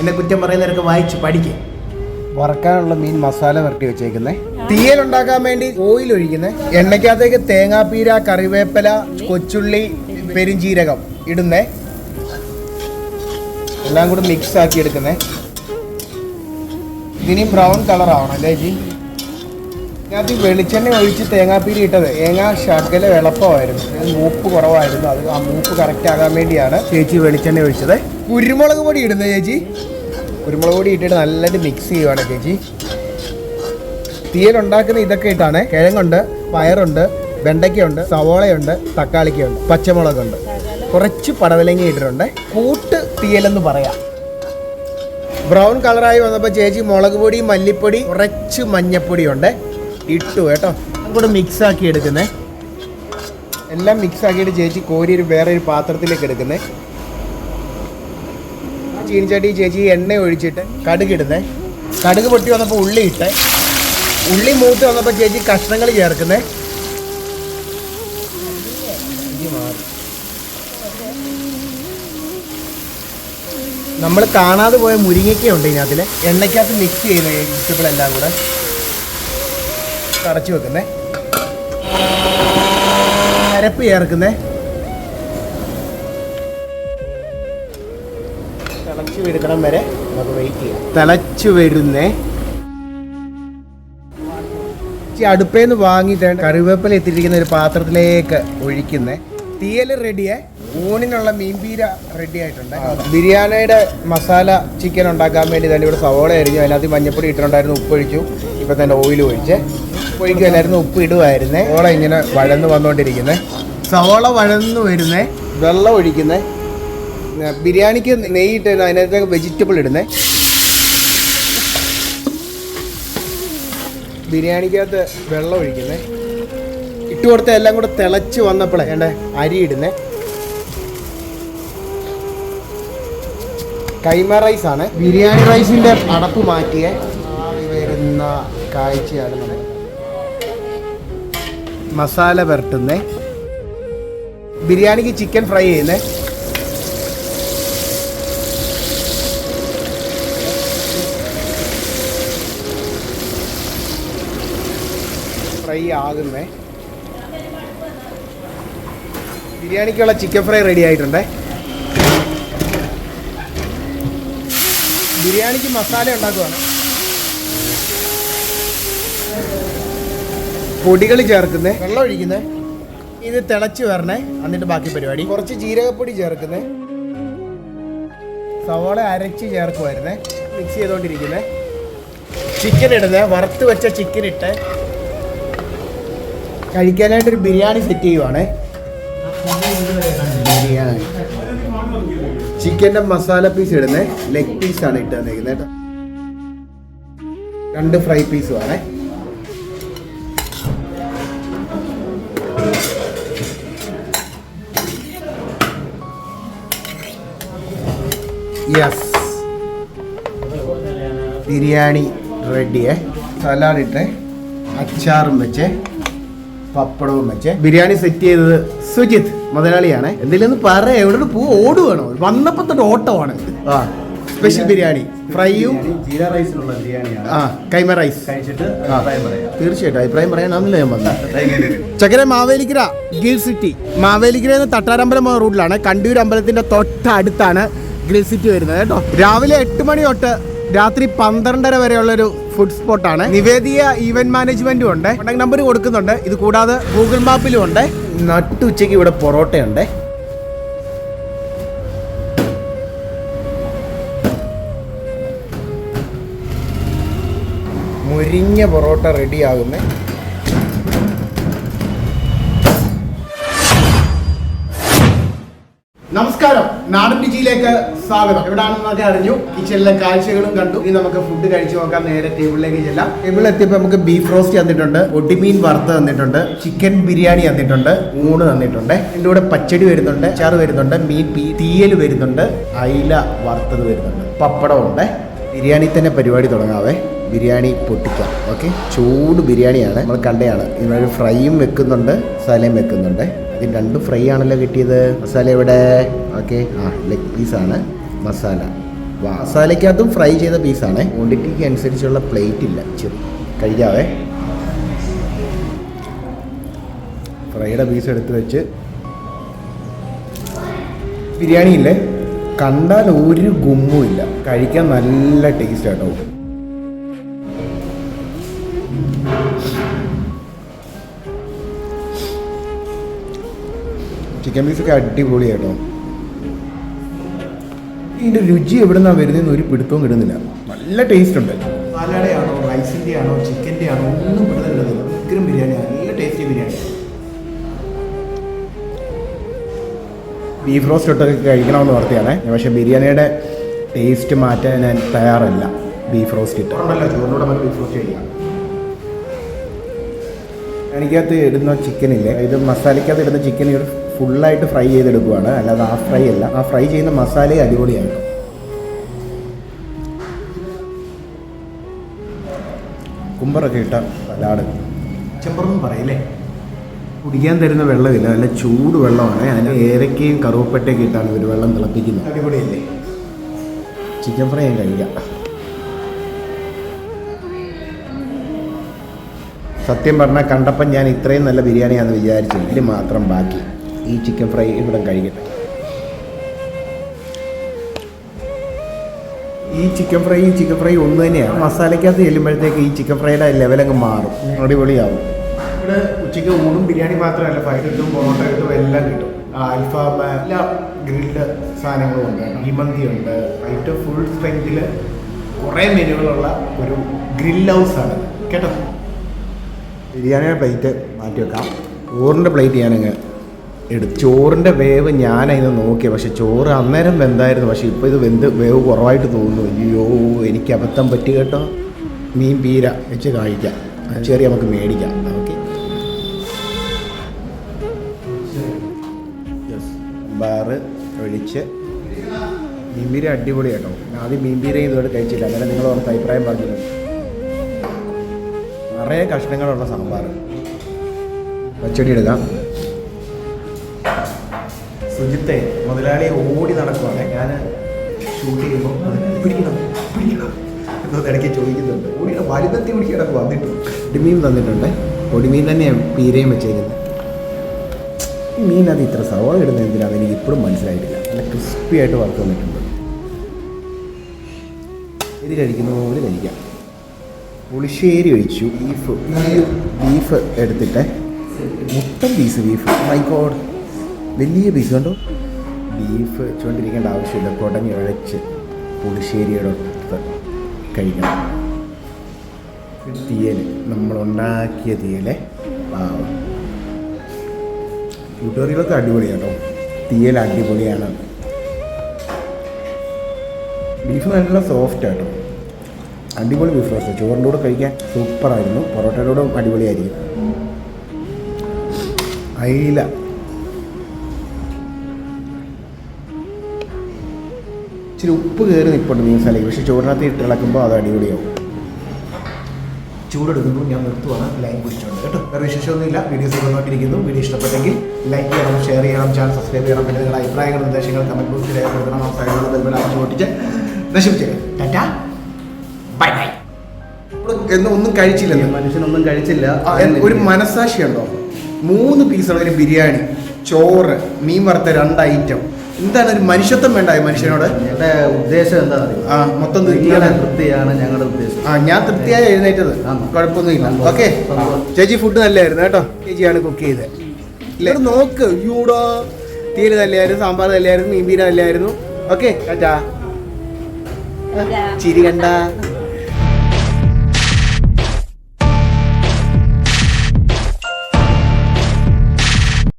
എന്നെ കുറ്റം പറയുന്നവരൊക്കെ വായിച്ച് പഠിക്കും. വറക്കാനുള്ള മീൻ മസാല വരട്ടി വെച്ചേക്കുന്നേ. തീയൽ ഉണ്ടാക്കാൻ വേണ്ടി ഓയിൽ ഒഴിക്കുന്നേ. എണ്ണയ്ക്കകത്തേക്ക് തേങ്ങാപ്പീര കറിവേപ്പില കൊച്ചുള്ളി പെരിഞ്ചീരകം ഇടുന്നേ. എല്ലാം കൂടി മിക്സ് ആക്കി എടുക്കുന്നേ. ഇതിനി ബ്രൗൺ കളർ ആവണം അല്ലേ ജി? ഇതിനകത്ത് ഈ വെളിച്ചെണ്ണ ഒഴിച്ച് തേങ്ങാപ്പീരി ഇട്ടത് തേങ്ങ ശകല എളുപ്പമായിരുന്നു മൂപ്പ് കുറവായിരുന്നു. അത് ആ മൂപ്പ് കറക്റ്റ് ആകാൻ വേണ്ടിയാണ് ചേച്ചി വെളിച്ചെണ്ണ ഒഴിച്ചത്. കുരുമുളക് പൊടി ഇടുന്നത് ചേച്ചി. കുരുമുളക് പൊടി ഇട്ടിട്ട് നല്ലതായിട്ട് മിക്സ് ചെയ്യുവാണ് ചേച്ചി. തീയലുണ്ടാക്കുന്ന ഇതൊക്കെ ഇട്ടാണ്. കിഴങ്ങുണ്ട് പയറുണ്ട് വെണ്ടയ്ക്കയുണ്ട് സവോളയുണ്ട് തക്കാളിക്കുണ്ട് പച്ചമുളകുണ്ട്. കുറച്ച് പടവലങ്ങി ഇട്ടിട്ടുണ്ട്. കൂട്ട് തീയലെന്ന് പറയാം. ബ്രൗൺ കളറായി വന്നപ്പോൾ ചേച്ചി മുളക് പൊടി മല്ലിപ്പൊടി കുറച്ച് മഞ്ഞപ്പൊടി ഉണ്ട് ഇട്ടു കേട്ടോ. കൂടെ മിക്സ് ആക്കി എടുക്കുന്നത് എല്ലാം മിക്സ് ആക്കിയിട്ട് ചേച്ചി കോരി ഒരു വേറെ ഒരു പാത്രത്തിലേക്ക് എടുക്കുന്നേ. ചീനിച്ചട്ടി ചേച്ചി എണ്ണ ഒഴിച്ചിട്ട് കടുക് കടുക് പൊട്ടി വന്നപ്പോൾ ഉള്ളി ഇട്ടേ. ഉള്ളി മൂത്ത് വന്നപ്പോൾ ചേച്ചി കഷ്ണങ്ങൾ ചേർക്കുന്നേ. നമ്മൾ കാണാതെ പോയ മുരിങ്ങയ്ക്കുണ്ട് ഇതിനകത്തിൽ എണ്ണയ്ക്കകത്ത് മിക്സ് ചെയ്യുന്ന വെജിറ്റബിൾ എല്ലാം കൂടെ കടച്ചു വെക്കുന്നേ. അരപ്പ് ചേർക്കുന്നേ. തിളച്ചു വരുന്നിടം വരെ നമുക്ക് വെയിറ്റ് ചെയ്യാം. തിളച്ചു വരുന്നേ. അടുപ്പേന്ന് വാങ്ങി ദേ കറിവേപ്പില എത്തിയിരിക്കുന്ന ഒരു പാത്രത്തിലേക്ക് ഒഴിക്കുന്നേ. തീയൽ റെഡിയേ ഊണിനുള്ള മീൻപീര റെഡി ആയിട്ടുണ്ട്. ബിരിയാണിയുടെ മസാല ചിക്കൻ ഉണ്ടാക്കാൻ വേണ്ടി തന്നെ ഇവിടെ സവോള അരിഞ്ഞു. അതിനകത്ത് മഞ്ഞപ്പൊടി ഇട്ടിട്ടുണ്ടായിരുന്നു ഉപ്പ് ഒഴിച്ചു. ഇപ്പം തന്നെ ഓയിൽ ഒഴിച്ച്. ഒഴിക്കുമല്ലായിരുന്നു ഉപ്പ് ഇടുമായിരുന്നേ സവോള ഇങ്ങനെ വഴന്ന് വന്നുകൊണ്ടിരിക്കുന്നേ. സവോള വഴന്ന് വരുന്നേ. വെള്ളം ഒഴിക്കുന്നേ. ബിരിയാണിക്ക് നെയ്യിട്ട് അതിനകത്തേക്ക് വെജിറ്റബിൾ ഇടുന്നേ. ബിരിയാണിക്കകത്ത് വെള്ളം ഒഴിക്കുന്നേ. ഇട്ട് കൊടുത്ത എല്ലാം കൂടെ തിളച്ച് വന്നപ്പോഴേ വേണ്ടേ അരി ഇടുന്നേ. കൈമ റൈസ് ആണ്. ബിരിയാണി റൈസിന്റെ അടപ്പ് മാറ്റിയ വരുന്ന കാഴ്ചയാണ് നമ്മൾ മസാല പുരട്ടുന്നേ. ബിരിയാണിക്ക് ചിക്കൻ ഫ്രൈ ചെയ്യുന്നേ. ഫ്രൈ ആകുന്നേ. ബിരിയാണിക്കുള്ള ചിക്കൻ ഫ്രൈ റെഡി ആയിട്ടുണ്ടേ. ബിരിയാണിക്ക് മസാല ഉണ്ടാക്കുവാണ്. പൊടികൾ ചേർക്കുന്നേ. വെള്ളം ഒഴിക്കുന്നേ. ഇത് തിളച്ച് വരണേ. എന്നിട്ട് ബാക്കി പരിപാടി. കുറച്ച് ജീരകപ്പൊടി ചേർക്കുന്നേ. സവോള അരച്ച് ചേർക്കുമായിരുന്നേ മിക്സ് ചെയ്തുകൊണ്ടിരിക്കുന്നേ ചിക്കൻ ഇടുന്നേ. വറുത്ത് വെച്ച ചിക്കൻ ഇട്ട് കഴിക്കാനായിട്ടൊരു ബിരിയാണി സെറ്റ് ചെയ്യുവാണേ. ബിരിയാണി. ചിക്കന്റെ മസാല പീസ് ഇടുന്നേ. ലെഗ് പീസാണ് ഇട്ട് തന്നിരിക്കുന്നത് കേട്ടോ. രണ്ട് ഫ്രൈ പീസും ആണേ യെസ് ബിരിയാണി റെഡിയേ സലാഡ് ഇട്ടേ. അച്ചാറും വെച്ചേ. പപ്പടവും വെച്ച് ബിരിയാണി സെറ്റ് ചെയ്തത് സുജിത് മുതലാളിയാണ്. എന്തെങ്കിലും പറ എവിടെ പൂ ഓടുവാണോ? വന്നപ്പോ തൊട്ട് ഓട്ടമാണ്. ആ സ്പെഷ്യൽ ബിരിയാണി. ഫ്രൈയും ജീര റൈസിനുള്ള ബിരിയാണിയാണ്. ആ കൈമ റൈസ്. കഴിച്ചിട്ട് തീർച്ചയായിട്ടും അഭിപ്രായം പറയാനാണല്ലോ ഞാൻ വന്നത് ചക്കര മാവേലിക്കര ഗിൽ സിറ്റി മാവേലിക്കര എന്ന തട്ടാരമ്പലം റൂട്ടിലാണ്. കണ്ടൂർ അമ്പലത്തിന്റെ തൊട്ടടുത്താണ് ഗിൽ സിറ്റി വരുന്നത് കേട്ടോ. രാവിലെ എട്ട് മണി തൊട്ട് രാത്രി പന്ത്രണ്ടര വരെയുള്ള ഒരു ഫുഡ് സ്പോട്ട് ആണ്. നിവേദിയ ഈവന്റ് മാനേജ്മെന്റും ഉണ്ട്. കോൺടാക്ട് നമ്പർ കൊടുക്കുന്നുണ്ട്. ഇത് കൂടാതെ ഗൂഗിൾ മാപ്പിലും ഉണ്ട്. നട്ടുച്ചയ്ക്ക് ഇവിടെ പൊറോട്ടയുണ്ട്. മുരിഞ്ഞ പൊറോട്ട റെഡിയാകുന്നേ നമസ്കാരം. നാടൻ രുചിയിലേക്ക് സ്വാഗതം. എവിടാണെന്നൊക്കെ അറിഞ്ഞു. കിച്ചണിലെ കാഴ്ചകളും കണ്ടു. ഇനി നമുക്ക് ഫുഡ് കഴിച്ചു നോക്കാം. നേരെ ടേബിളിലേക്ക് ചെല്ലാം. ടേബിളിൽ എത്തിയപ്പോൾ നമുക്ക് ബീഫ് റോസ്റ്റ് തന്നിട്ടുണ്ട്. ഒടിമീൻ വറുത്ത് തന്നിട്ടുണ്ട്. ചിക്കൻ ബിരിയാണി തന്നിട്ടുണ്ട്. ഊണ് തന്നിട്ടുണ്ട്. എന്റെ കൂടെ പച്ചടി വരുന്നുണ്ട്. അച്ചാറ് വരുന്നുണ്ട്. മീൻ പീ തീയൽ വരുന്നുണ്ട്. അയില വറുത്തത് വരുന്നുണ്ട്. പപ്പടം ഉണ്ട്. ബിരിയാണി തന്നെ പരിപാടി തുടങ്ങാവേ. ബിരിയാണി പൊട്ടിക്കാം. ഓക്കെ ചൂട് ബിരിയാണിയാണ്. നമ്മൾ കണ്ടയാണ്. ഇതിനൊരു ഫ്രൈയും വെക്കുന്നുണ്ട്. സലയും വെക്കുന്നുണ്ട്. ഇതിന് രണ്ടും ഫ്രൈ ആണല്ലോ കിട്ടിയത്. മസാല ഇവിടെ ഓക്കെ. ആ ലെഗ് പീസാണ്. മസാല. മസാലയ്ക്കകത്തും ഫ്രൈ ചെയ്ത പീസാണ്. ക്വാണ്ടിറ്റിക്ക് അനുസരിച്ചുള്ള പ്ലേറ്റ് ഇല്ല. ചെറു കഴിക്കാവേ. ഫ്രൈയുടെ പീസ് എടുത്ത് വെച്ച്. ബിരിയാണി ഇല്ലേ? കണ്ടാൽ ഒരു ഗുമ്മും ഇല്ല. കഴിക്കാൻ നല്ല ടേസ്റ്റ് കേട്ടോ ചിക്കൻ പീസൊക്കെ അടിപൊളി കേട്ടോ ഇതിന്റെ രുചി എവിടെ നിന്നാണ് വരുന്നതെന്ന് ഒരു പിടുത്തവും കിടുന്നില്ല നല്ല ടേസ്റ്റ് ഉണ്ട്. മസാലയുടെ ആണോ റൈസിന്റെ ആണോ ചിക്കന്റെ ആണോ ഒന്നും പിടുത്തില്ല ഭയങ്കരം ബിരിയാണിയാണ് നല്ല ടേസ്റ്റി ബിരിയാണി ബീഫ് റോസ്റ്റ് ഇട്ടൊക്കെ കഴിക്കണമെന്ന് ഓർത്തിയാണ്. പക്ഷേ ബിരിയാണിയുടെ ടേസ്റ്റ് മാറ്റാൻ ഞാൻ തയ്യാറല്ല. ബീഫ് റോസ്റ്റ് ഇട്ട്. ഉണ്ടല്ലോ ചോറിനോട് നമുക്ക് ബീഫ് റോസ്റ്റ് കഴിക്കാം എനിക്കകത്ത് ഇടുന്ന ചിക്കനില്ലേ ഇത് മസാലയ്ക്കകത്ത് ഇടുന്ന ചിക്കൻ ഫുള്ളായിട്ട് ഫ്രൈ ചെയ്തെടുക്കുവാണ്. അല്ലാതെ ആ ഫ്രൈ അല്ല. ആ ഫ്രൈ ചെയ്യുന്ന മസാല അടിപൊളിയാണ് കുമ്പറൊക്കെ ഇട്ട സലാഡ്. ചെമ്പറൊന്നും പറയില്ലേ? കുടിക്കാൻ തരുന്ന വെള്ളമില്ല. നല്ല ചൂട് വെള്ളമാണ്. അതിന് ഏലക്കയും കറുവപ്പട്ടയൊക്കെ ഇട്ടാണ് ഇവർ വെള്ളം തിളപ്പിക്കുന്നത്. അടിപൊളിയല്ലേ? ചിക്കൻ ഫ്രൈ ഞാൻ കഴിക്കാം. സത്യം പറഞ്ഞാൽ കണ്ടപ്പം ഞാൻ ഇത്രയും നല്ല ബിരിയാണിയാണെന്ന് വിചാരിച്ചു. ഇതിൽ മാത്രം ബാക്കി. ഈ ചിക്കൻ ഫ്രൈ ഇവിടെ കഴിക്കട്ടെ. ഈ ചിക്കൻ ഫ്രൈ ചിക്കൻ ഫ്രൈ ഒന്ന് തന്നെയാണ് മസാലയ്ക്കകത്ത് ചെല്ലുമ്പോഴത്തേക്ക് ഈ ചിക്കൻ ഫ്രൈയുടെ ലെവലങ്ങ് മാറും. അടിപൊളിയാവും. ഇവിടെ ഉച്ചയ്ക്ക് ഊണും ബിരിയാണി മാത്രമല്ല ഫ്രൈ കിട്ടും പൊറോട്ട കിട്ടും എല്ലാം കിട്ടും. അൽഫാം എല്ലാ ഗ്രിൽഡ് സാധനങ്ങളും ഉണ്ട്. ഈമന്തി ഉണ്ട്. ഏറ്റവും ഫുൾ സ്ട്രെങ്തിൽ കുറേ മെനുകളുള്ള ഒരു ഗ്രിൽ ഹൗസ് ആണ്. കേട്ടോ? ബിരിയാണിയുടെ പ്ലേറ്റ് മാറ്റി വെക്കാം. ചോറിന്റെ പ്ലേറ്റ് ഞാനങ്ങ് എടുത്തു ചോറിന്റെ വേവ് ഞാനതിന് നോക്കിയ പക്ഷെ ചോറ് അന്നേരം വെന്തായിരുന്നു. പക്ഷേ ഇപ്പോൾ ഇത് വെന്ത് വേവ് കുറവായിട്ട് തോന്നുന്നു. അയ്യോ എനിക്ക് അബദ്ധം പറ്റി കേട്ടോ. മീൻ പീര വെച്ച് കാണിക്കാം ചെറിയ നമുക്ക് മേടിക്കാം. ഓക്കെ. ബാറ് ഒഴിച്ച്. മീൻപീര അടിപൊളി കേട്ടോ ആദ്യം മീൻപീര ഇതുവരെ കഴിച്ചില്ല. അന്നേരം നിങ്ങൾ ഓർത്ത് അഭിപ്രായം പറഞ്ഞിട്ടുണ്ട് നിറയെ കഷ്ണങ്ങളുള്ള സാമ്പാർ. പച്ചടി എടുക്കാം. സുജിത്തെ മുതലാളി ഓടി നടക്കുവാണ്. ഞാൻ ഷൂട്ട് ചെയ്യുമ്പോൾ പിടിക്കണം പിടിക്കണം എന്നൊന്ന് ഇടയ്ക്ക് ചോദിക്കുന്നുണ്ട്. ഓടി വലുതത്തി പിടിച്ച് കിടക്കും വന്നിട്ട് ഒടിമീൻ തന്നിട്ടുണ്ട്. ഒടിമീൻ തന്നെയാണ് പീരയും വെച്ചേക്കുന്നത്. മീൻ അത് ഇത്ര സവാള ഇടുന്ന എന്തിനാണ് എനിക്ക് ഇപ്പോഴും മനസ്സിലായിട്ടില്ല. നല്ല ക്രിസ്പി ആയിട്ട് വറുത്ത് വന്നിട്ടുണ്ട്. ഇത് കഴിക്കുന്ന പോലെ കഴിക്കാം. പുളിശ്ശേരി ഒഴിച്ചു. ബീഫ്. ബീഫ് എടുത്തിട്ട് മുട്ടൻ പീസ് ബീഫ് മൈക്കോട് വലിയ പീസ് കണ്ടോ? ബീഫ് വെച്ചുകൊണ്ടിരിക്കേണ്ട ആവശ്യമില്ല. കുടഞ്ഞ് ഉഴച്ച് പുളിശ്ശേരിയുടെ ഒത്ത് കഴിക്കണം. തീയൽ നമ്മളുണ്ടാക്കിയ തീയലെ. പാവം ട്യൂട്ടോറിയലൊക്കെ അടിപൊളിയാണ് കേട്ടോ തീയൽ അടിപൊളിയാണ്. ബീഫ് നല്ല സോഫ്റ്റ് ആട്ടോ. അടിപൊളി ബീഫ് ചോറിന്റെ കൂടെ കഴിക്കാൻ സൂപ്പറായിരുന്നു പൊറോട്ടയുടെ കൂടെ അടിപൊളിയായിരിക്കും. അയില. ഇച്ചിരി ഉപ്പ് കയറി നിൽപ്പുണ്ട് മീൻസാലേക്ക് പക്ഷേ ചോറിനകത്ത് ഇട്ട് ഇളക്കുമ്പോൾ അത് അടിപൊളിയാവും. ചൂടെടുക്കുമ്പോൾ ഞാൻ നിർത്തുവാണ്. ലൈൻ കുറിച്ചുണ്ട് കേട്ടോ. വേറെ വിശേഷമൊന്നുമില്ല. വീഡിയോസ് വന്നുകൊണ്ടിരിക്കുന്നു വീഡിയോ ഇഷ്ടപ്പെട്ടെങ്കിൽ ലൈക്ക് ചെയ്യണം ഷെയർ ചെയ്യണം ചാനൽ സബ്സ്ക്രൈബ് ചെയ്യണം. പിന്നെ നിങ്ങളുടെ അഭിപ്രായങ്ങൾ നിർദ്ദേശങ്ങൾ കമന്റ് ബോക്സിൽ രേഖപ്പെടുത്തണം. ആ സൈഡിലുള്ള ബെൽബിൽ അടിച്ചു പൊട്ടിച്ച് നശിപ്പിച്ചേക്കാം ടാറ്റാ. ബൈ ബൈ എന്ന് ഒന്നും കഴിച്ചില്ലല്ലോ. മനുഷ്യനൊന്നും കഴിച്ചില്ല. ഒരു മനസാക്ഷി ഉണ്ടോ? മൂന്ന് പീസ് ഒരു ബിരിയാണി ചോറ് മീൻ വറുത്ത രണ്ട് ഐറ്റം എന്താണ് ഒരു മനുഷ്യത്വം വേണ്ടായ മനുഷ്യനോട്? എന്റെ ഉദ്ദേശം എന്താ ആ മൊത്തം തൃപ്തിയാണ് ഞങ്ങളുടെ ഉദ്ദേശം. ആ ഞാൻ തൃപ്തിയായി എഴുന്നേറ്റത്? കുഴപ്പമൊന്നുമില്ല. ഓക്കെ. ചേച്ചി ഫുഡ് നല്ലായിരുന്നു കേട്ടോ. ചേച്ചിയാണ് കുക്ക് ചെയ്തത്. ഇല്ല. നോക്ക്. യൂടോ തീര് നല്ലായിരുന്നു സാമ്പാർ നല്ലായിരുന്നു മീൻപീര നല്ലായിരുന്നു. ഓക്കെ ചേട്ടാ ചിരി കണ്ട.